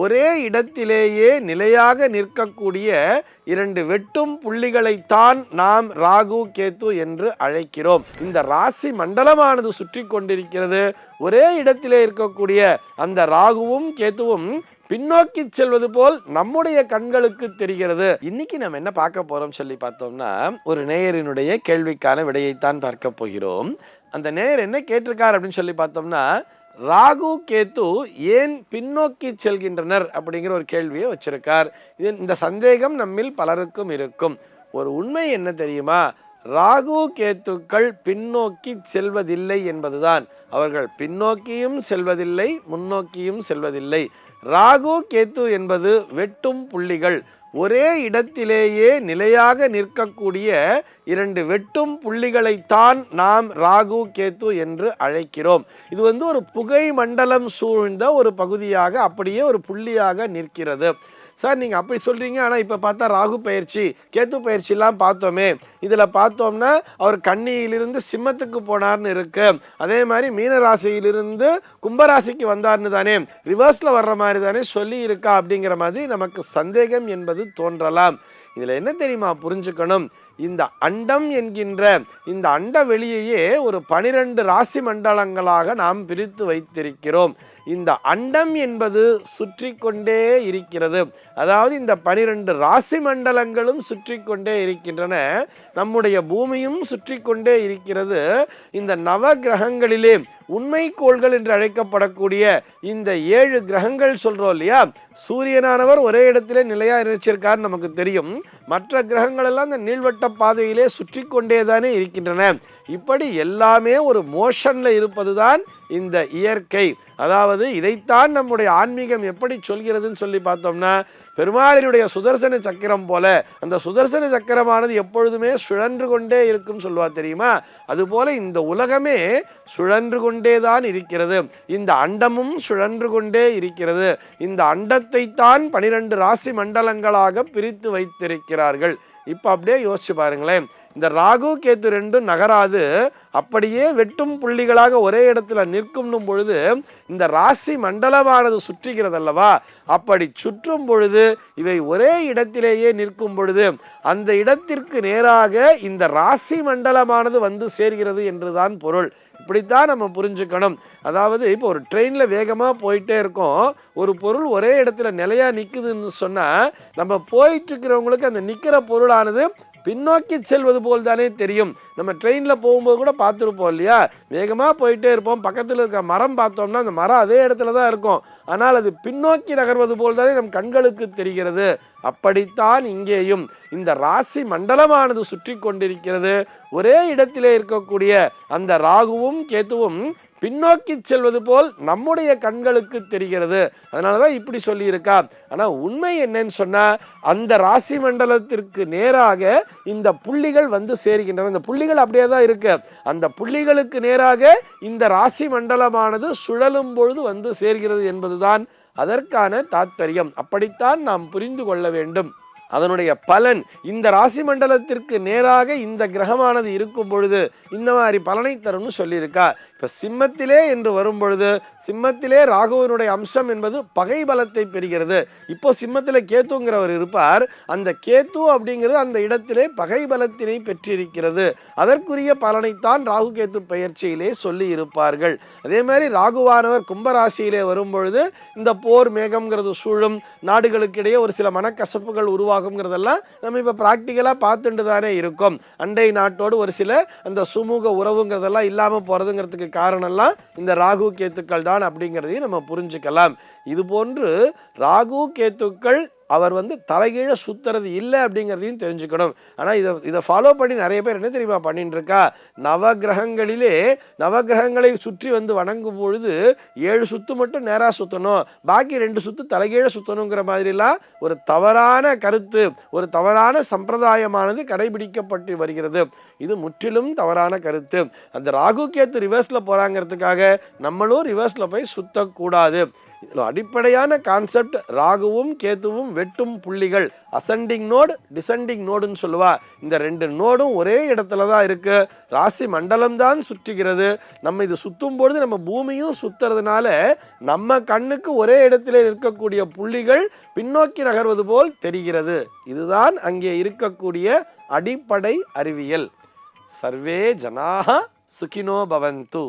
ஒரே இடத்திலேயே நிலையாக நிற்கக்கூடிய இரண்டு வெட்டும் புள்ளிகளைத்தான் நாம் ராகு கேத்து என்று அழைக்கிறோம். இந்த ராசி மண்டலமானது சுற்றி கொண்டிருக்கிறது. ஒரே இடத்திலே இருக்கக்கூடிய அந்த ராகுவும் கேத்துவும் பின்னோக்கி செல்வது போல் நம்முடைய கண்களுக்கு தெரிகிறது. இன்னைக்கு நம்ம என்ன பார்க்க போறோம் சொல்லி பார்த்தோம்னா ஒரு நேயரினுடைய கேள்விக்கான விடையைத்தான் பார்க்க போகிறோம். அந்த நேயர் என்ன கேட்டிருக்கார் அப்படின்னு சொல்லி பார்த்தோம்னா ராகு கேத்து ஏன் பின்னோக்கி செல்கின்றனர் அப்படிங்கிற ஒரு கேள்வியை வச்சிருக்கார். இது இந்த சந்தேகம் நம்மில் பலருக்கும் இருக்கும். ஒரு உண்மை என்ன தெரியுமா? ராகு கேத்துக்கள் பின்னோக்கி செல்வதில்லை என்பதுதான். அவர்கள் பின்னோக்கியும் செல்வதில்லை முன்னோக்கியும் செல்வதில்லை. ராகு கேத்து என்பது வெட்டும் புள்ளிகள். ஒரே இடத்திலேயே நிலையாக நிற்கக்கூடிய இரண்டு வெட்டும் புள்ளிகளைத்தான் நாம் ராகு கேத்து என்று அழைக்கிறோம். இது வந்து ஒரு புகை மண்டலம் சூழ்ந்த ஒரு பகுதியாக அப்படியே ஒரு புள்ளியாக நிற்கிறது. சார் நீங்கள் அப்படி சொல்கிறீங்க ஆனால் இப்போ பார்த்தா ராகு பயிற்சி கேத்து பயிற்சிலாம் பார்த்தோமே. இதில் பார்த்தோம்னா அவர் கன்னியிலிருந்து சிம்மத்துக்கு போனார்னு இருக்கு. அதே மாதிரி மீனராசியிலிருந்து கும்பராசிக்கு வந்தார்னு தானே ரிவர்ஸில் வர்ற மாதிரி தானே சொல்லி இருக்கா அப்படிங்கிற மாதிரி நமக்கு சந்தேகம் என்பது தோன்றலாம். இதில் என்ன தெரியுமா புரிஞ்சுக்கணும்? இந்த அண்டம் என்கின்ற இந்த அண்ட வெளியையே ஒரு பனிரெண்டு ராசி மண்டலங்களாக நாம் பிரித்து வைத்திருக்கிறோம். இந்த அண்டம் என்பது சுற்றி கொண்டே இருக்கிறது. அதாவது இந்த பனிரெண்டு ராசி மண்டலங்களும் சுற்றி கொண்டே இருக்கின்றன. நம்முடைய பூமியும் சுற்றி கொண்டே இருக்கிறது. இந்த நவ கிரகங்களிலே உண்மை கோள்கள் என்று அழைக்கப்படக்கூடிய இந்த ஏழு கிரகங்கள் சொல்கிறோம் இல்லையா? சூரியனானவர் ஒரே இடத்திலே நிலையா நினைச்சிருக்கார் நமக்கு தெரியும். மற்ற கிரகங்கள் எல்லாம் இந்த நீள்வட்ட பாதையிலே சுற்றி கொண்டே தானே இருக்கின்றன. இப்படி எல்லாமே ஒரு மோஷனில் இருப்பதுதான் இந்த இயற்கை. அதாவது இதைத்தான் நம்முடைய ஆன்மீகம் எப்படி சொல்கிறதுன்னு சொல்லி பார்த்தோம்னா பெருமாளினுடைய சுதர்சன சக்கரம் போல அந்த சுதர்சன சக்கரமானது எப்பொழுதுமே சுழன்று கொண்டே இருக்கும் சொல்லுவா தெரியுமா? அதுபோல இந்த உலகமே சுழன்று கொண்டே தான் இருக்கிறது. இந்த அண்டமும் சுழன்று கொண்டே இருக்கிறது. இந்த அண்டத்தை தான் பனிரெண்டு ராசி மண்டலங்களாக பிரித்து வைத்திருக்கிறார்கள். இப்போ அப்படியே யோசிச்சு பாருங்களேன். இந்த ராகு கேத்து ரெண்டும் நகராது. அப்படியே வெட்டும் புள்ளிகளாக ஒரே இடத்துல நிற்கும் பொழுது இந்த ராசி மண்டலமானது சுற்றுகிறது அல்லவா அப்படி சுற்றும் பொழுது இவை ஒரே இடத்திலேயே நிற்கும் பொழுது அந்த இடத்திற்கு நேராக இந்த ராசி மண்டலமானது வந்து சேர்கிறது என்றுதான் பொருள். இப்படித்தான் நம்ம புரிஞ்சுக்கணும். அதாவது இப்போ ஒரு ட்ரெயினில் வேகமாக போயிட்டே இருக்கோம். ஒரு பொருள் ஒரே இடத்துல நிலையா நிற்குதுன்னு சொன்னால் நம்ம போயிட்டு இருக்கிறவங்களுக்கு அந்த நிற்கிற பொருளானது பின்னோக்கி செல்வது போல் தானே தெரியும். நம்ம ட்ரெயினில் போகும்போது கூட பார்த்துருப்போம் இல்லையா? வேகமாக போயிட்டே இருப்போம். பக்கத்தில் இருக்க மரம் பார்த்தோம்னா அந்த மரம் அதே இடத்துல தான் இருக்கும். ஆனால் அது பின்னோக்கி நகர்வது போல் தானே நம் கண்களுக்கு தெரிகிறது. அப்படித்தான் இங்கேயும் இந்த ராசி மண்டலமானது சுற்றி கொண்டிருக்கிறது. ஒரே இடத்திலே இருக்கக்கூடிய அந்த ராகுவும் கேத்துவும் பின்னோக்கி செல்வது போல் நம்முடைய கண்களுக்கு தெரிகிறது. அதனால தான் இப்படி சொல்லியிருக்கா. ஆனால் உண்மை என்னன்னு சொன்னால் அந்த ராசி மண்டலத்திற்கு நேராக இந்த புள்ளிகள் வந்து சேர்கின்றன. இந்த புள்ளிகள் அப்படியே தான் இருக்கு. அந்த புள்ளிகளுக்கு நேராக இந்த ராசி மண்டலமானது சுழலும் பொழுது வந்து சேர்கிறது என்பதுதான் அதற்கான தாத்பரியம். அப்படித்தான் நாம் புரிந்து கொள்ள வேண்டும். அதனுடைய பலன் இந்த ராசி மண்டலத்திற்கு நேராக இந்த கிரகமானது இருக்கும் பொழுது இந்த மாதிரி பலனை தரும்னு சொல்லியிருக்கா. இப்போ சிம்மத்திலே என்று வரும் பொழுது சிம்மத்திலே ராகுவனுடைய அம்சம் என்பது பகை பலத்தை பெறுகிறது. இப்போ சிம்மத்தில் கேத்துங்கிறவர் இருப்பார். அந்த கேத்து அப்படிங்கிறது அந்த இடத்திலே பகை பலத்தினை பெற்றிருக்கிறது. அதற்குரிய பலனைத்தான் ராகு கேத்து பயிற்சியிலே சொல்லி இருப்பார்கள். அதே மாதிரி ராகுவானவர் கும்பராசியிலே வரும் பொழுது இந்த போர் மேகம்ங்கிறது சூழும். நாடுகளுக்கிடையே ஒரு சில மனக்கசப்புகள் உருவாகுங்கிறதெல்லாம் நம்ம இப்போ ப்ராக்டிக்கலாக பார்த்துட்டு தானே இருக்கோம். அண்டை நாட்டோடு ஒரு சில அந்த சுமூக உறவுங்கிறதெல்லாம் இல்லாமல் போகிறதுங்கிறதுக்கு காரணம்லாம் இந்த ராகு கேத்துக்கள் தான் அப்படிங்கிறதையும் நம்ம புரிஞ்சுக்கலாம். இது போன்று ராகு கேத்துக்கள் அவர் வந்து தலைகீழே சுற்றுறது இல்லை அப்படிங்கிறதையும் தெரிஞ்சுக்கணும். ஆனால் இதை இதை ஃபாலோ பண்ணி நிறைய பேர் என்ன தெரியுமா பண்ணிட்டு இருக்கா நவகிரகங்களிலே நவகிரகங்களை சுற்றி வந்து வணங்கும் பொழுது ஏழு சுத்து மட்டும் நேராக சுற்றணும் பாக்கி ரெண்டு சுத்து தலைகீழே சுற்றணுங்கிற மாதிரிலாம் ஒரு தவறான கருத்து ஒரு தவறான சம்பிரதாயமானது கடைபிடிக்கப்பட்டு வருகிறது. இது முற்றிலும் தவறான கருத்து. அந்த ராகு கேத்து ரிவர்ஸில் போகிறாங்கிறதுக்காக நம்மளும் ரிவர்ஸில் போய் சுத்தக்கூடாது. இதில் அடிப்படையான கான்செப்ட் ராகுவும் கேத்துவும் வெட்டும் புள்ளிகள். அசெண்டிங் நோடு டிசெண்டிங் நோடுன்னு சொல்லுவா. இந்த ரெண்டு நோடும் ஒரே இடத்துல தான் இருக்குது ராசி மண்டலம் தான் சுற்றுகிறது. நம்ம இது சுற்றும் பொழுது நம்ம பூமியும் சுற்றுறதுனால நம்ம கண்ணுக்கு ஒரே இடத்துல இருக்கக்கூடிய புள்ளிகள் பின்னோக்கி நகர்வது போல் தெரிகிறது. இதுதான் அங்கே இருக்கக்கூடிய அடிப்படை அறிவியல். சர்வே ஜனாக சுகினோ பவந்து.